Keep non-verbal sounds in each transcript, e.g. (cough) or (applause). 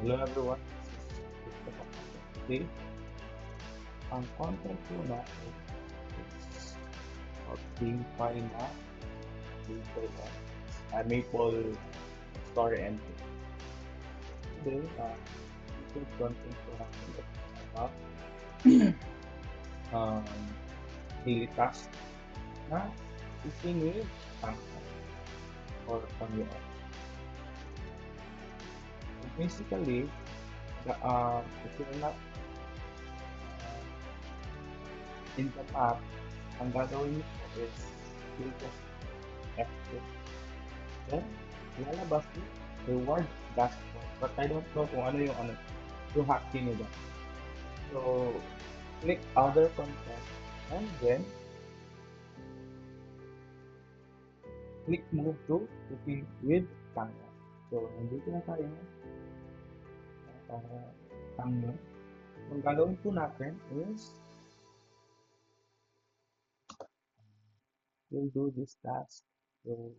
Hello everyone, this is ang content po natin is being fine na Maple, uh, Maple Story Entry. Today, uh, ito content po natin about (clears throat) um, daily task na cooking with Pangkat or Pangyayari. Basically, the, uh, if you're not in the map, ang gagawin niyo po is you just F2. Then, lalabas yung reward dashboard. But I don't know kung ano yung ano, yung hotkey nila. So, click other content and then click move to cooking with Tanga. So, nandito na tayo para Tanga. Ang gagawin po natin is we'll do this task. So,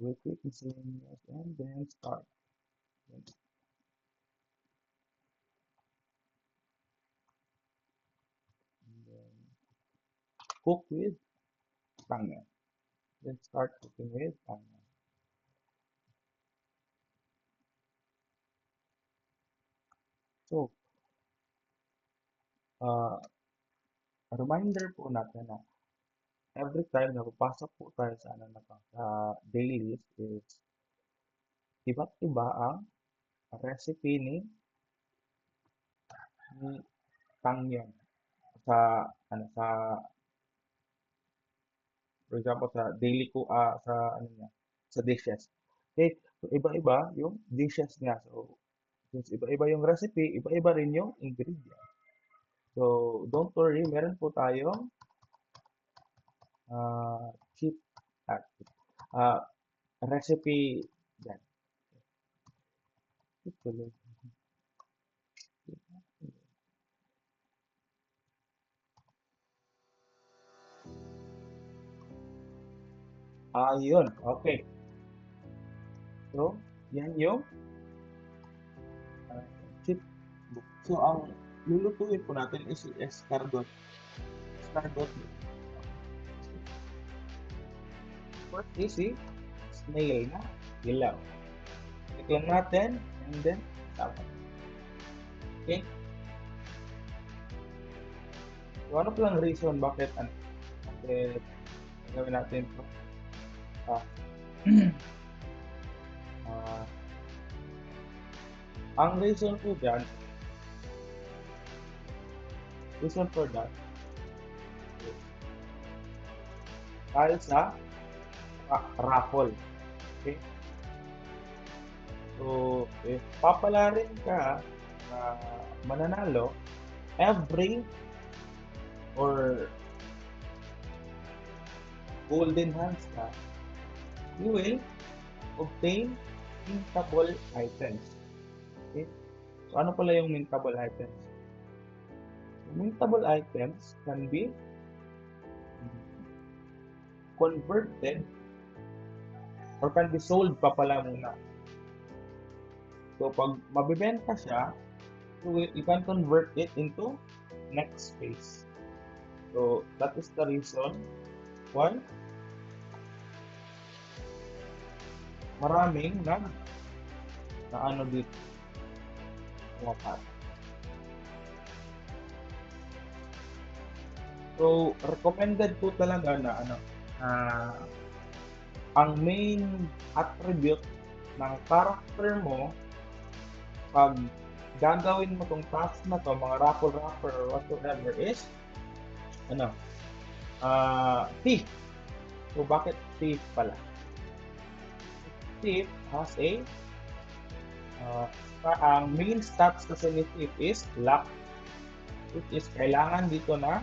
we'll click miscellaneous and then start. And then cook with Tanga. Then start cooking with Tanga. So, uh, reminder po natin na every time na papasok po tayo sa ano na to, sa dailies is iba't iba ang recipe ni ni Tangyong sa ano sa for example sa daily ko ah sa ano niya sa dishes. Okay, so iba-iba yung dishes niya. So since iba-iba yung recipe, iba-iba rin yung ingredient. So don't worry, meron po tayong uh, cheap at uh, recipe dyan. Ayun, okay. So, yan yung So, ang lulutuin po natin is escargot. Escargot. First is si snail na ilaw. Click lang natin and then tama. Okay? So, ano palang reason bakit ano, bakit gawin natin ito? Ah, (clears throat) ah, ang reason po dyan, reason for that, is dahil sa ra- raffle. Okay? So, if papalarin ka na mananalo, every or golden hands ka, you will obtain mintable items. Okay? So, ano pala yung mintable items? So, mintable items can be converted or can be sold pa pala muna. So, pag mabibenta siya, you can convert it into next phase. So, that is the reason why maraming nag na ano dito wapat. So, recommended po talaga na ano ah, ang main attribute ng character mo pag gagawin mo tong task na to, mga raffle rapper or whatsoever is ano ah thief. So, bakit thief pala? Thief has a uh, ang main stats kasi ni Thief is luck. Which is kailangan dito na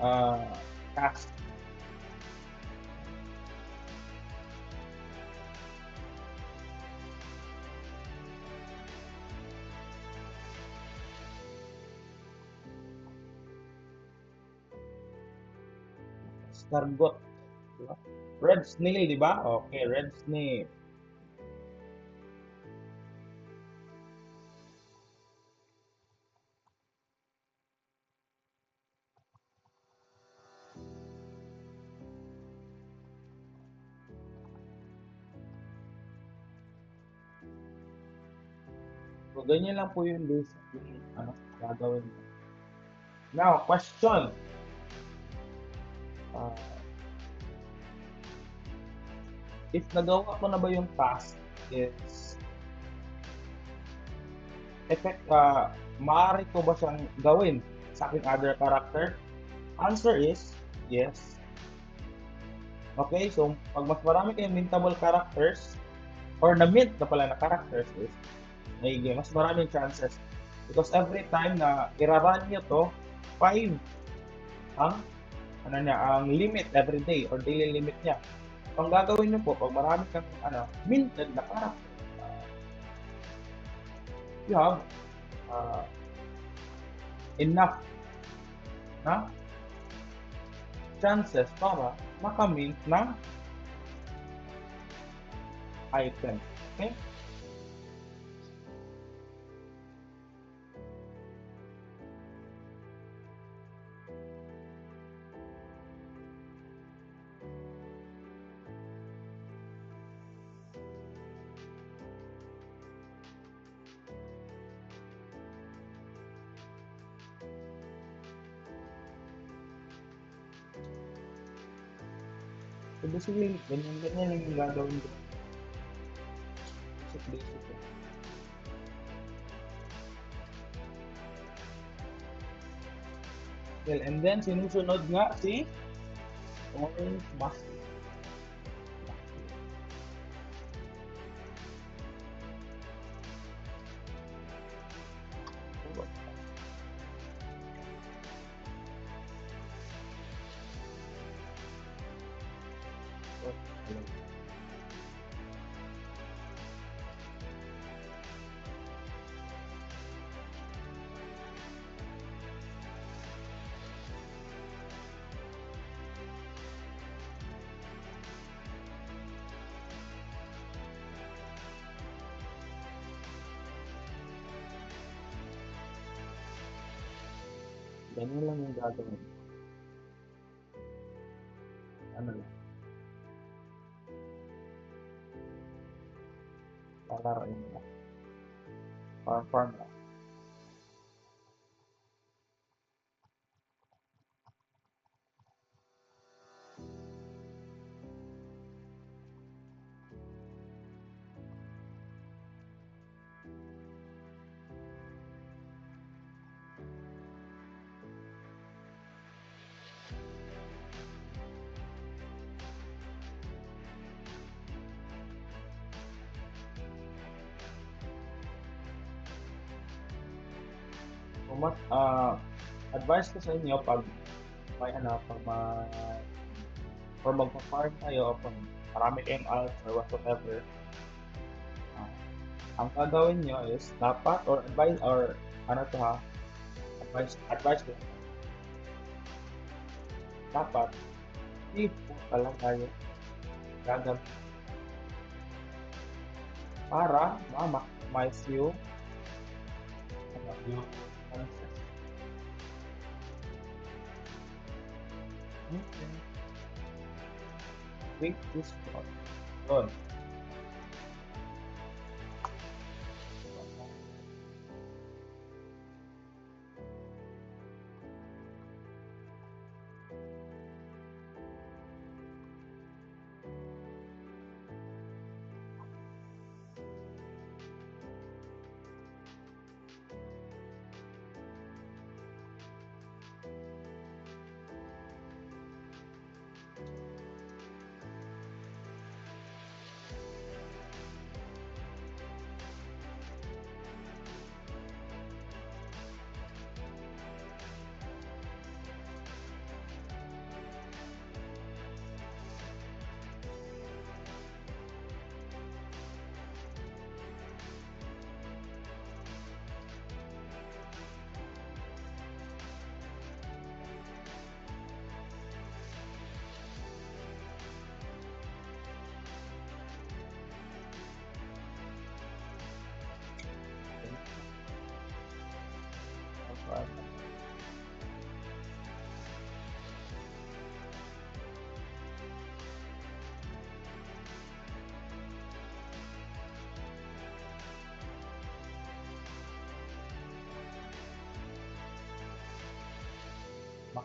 uh. Di ba? Red snail, di ba? Okay, red snail. Ganyan lang po yung basic yung ano, gagawin mo. Now, question. Uh, if nagawa ko na ba yung task is effect uh, maaari ko ba siyang gawin sa aking other character? Answer is yes. Okay, so pag mas marami kayong mintable characters or na-mint na pala na characters is may mas maraming chances. Because every time na iraran nyo to, 5 ang ano niya, ang limit every day or daily limit niya. Ang gagawin nyo po, pag marami kang ano, minted na character, uh, you have uh, enough na chances para makamint ng item. Okay? So basically, ganyan, ganyan yung gagawin ko. Basic, basic. Well, and then sinusunod nga si Orange Master. දැනල මේ ගාතම යන්න පලාරන්න Mas, ah, advice ko sa inyo pag may ano, pag ma or magpa-farm kayo o pag marami kayong alts or whatsoever, ah, ang gagawin nyo is dapat or advice or ano to ha, advice, advice ko. Dapat, if po lang kayo gagawin para ma-maximize yung ano, yung bem frustrado. Olha.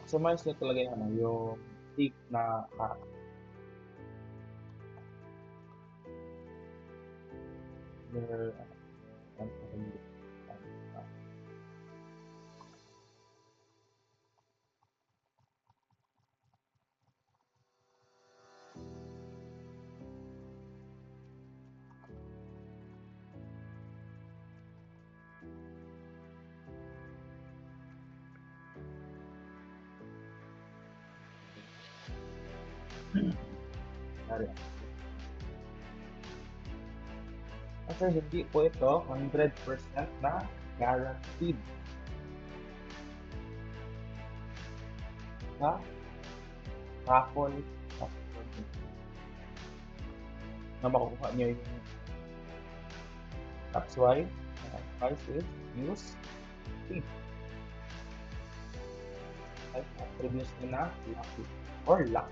Yun. maximize nyo talaga yung, ano, yung tick na character. Your, Sorry. Kasi hindi po ito 100% na guaranteed. Sa raffle na makukuha nyo yung that's why my advice is use speed. Like previously na lucky or luck.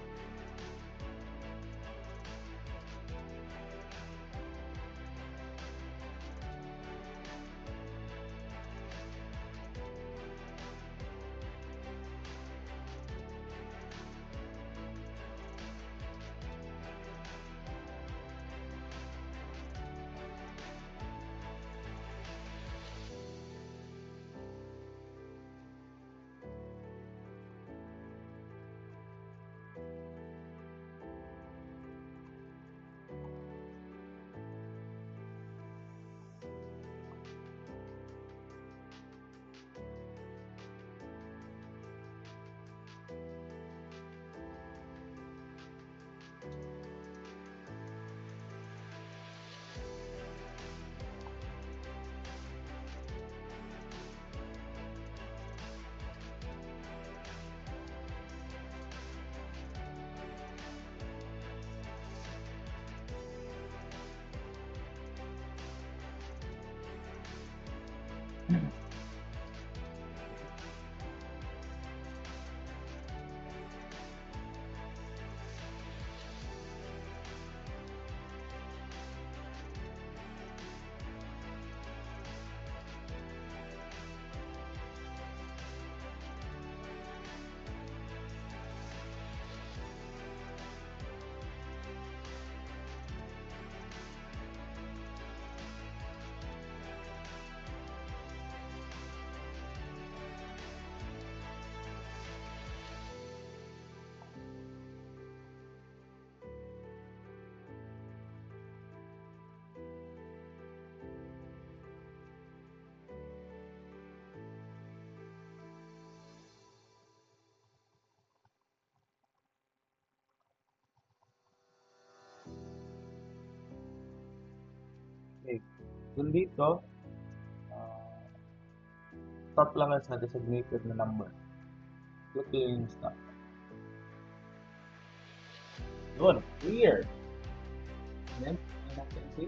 Okay. Dun dito, uh, stop lang sa designated na number. Click lang yung stop. Yun, clear. And then, and I can see,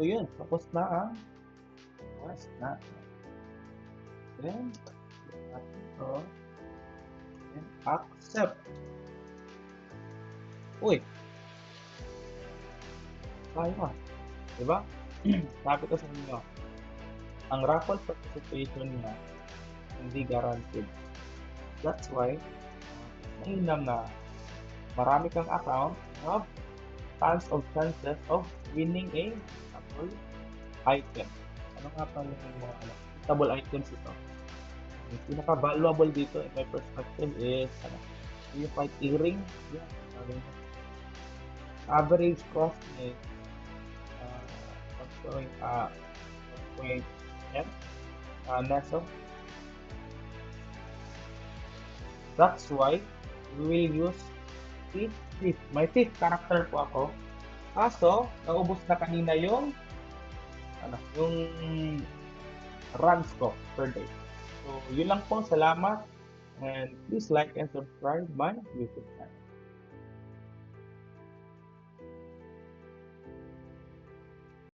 So yun, tapos na ang na. Then, natin to. Then, accept. Uy! Sayang. Diba? Sabi ko sa inyo, ang raffle participation niya hindi guaranteed. That's why, uh, mainam na marami kang account, have tons of chances of winning a Apple item. Ano nga pala yung mga ano, collectible items ito. Yung pinaka-valuable dito in my perspective is ano, yung white earring. Yeah, sabi niya. Average cost is uh, going uh, 1.10 uh, peso. That's why we will use fifth, fifth. May fifth character po ako. Kaso, naubos na kanina yung ano, yung runs ko per day. So, yun lang po. Salamat. And please like and subscribe my YouTube channel.